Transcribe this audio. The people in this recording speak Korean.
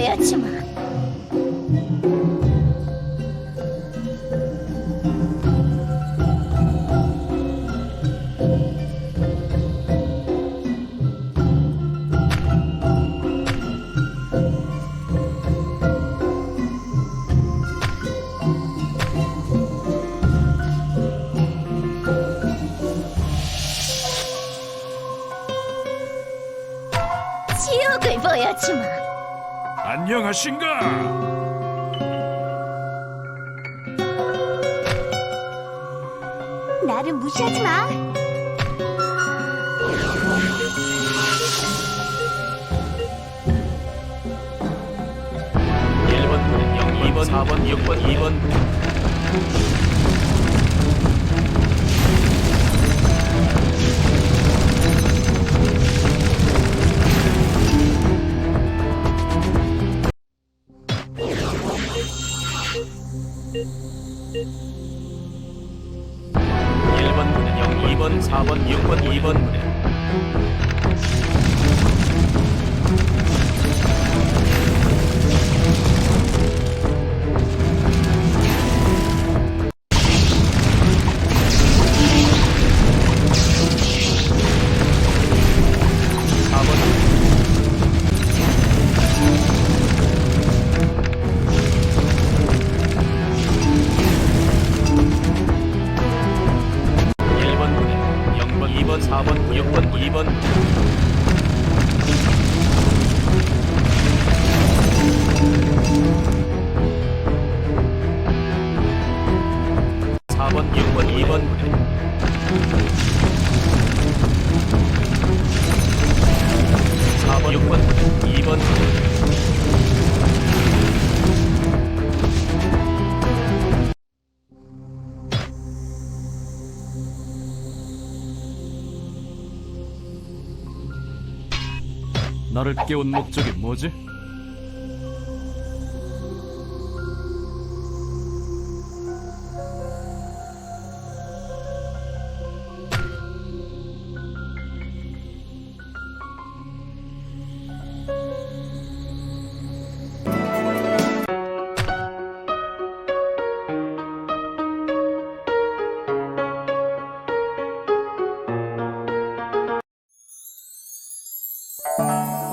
妖怪之王。妖怪之王。 안녕하신가? 나를 무시하지 마. 일번 부대 0, 2번, 4번, 6번, 2번 부대 일번 부대 0, 2번, 4번, 6번, 2번 부대 6번, 2번 4번, 6번, 2번 부대. 4번, 6번 부대 2번 나를 깨운 목적이 뭐지? Música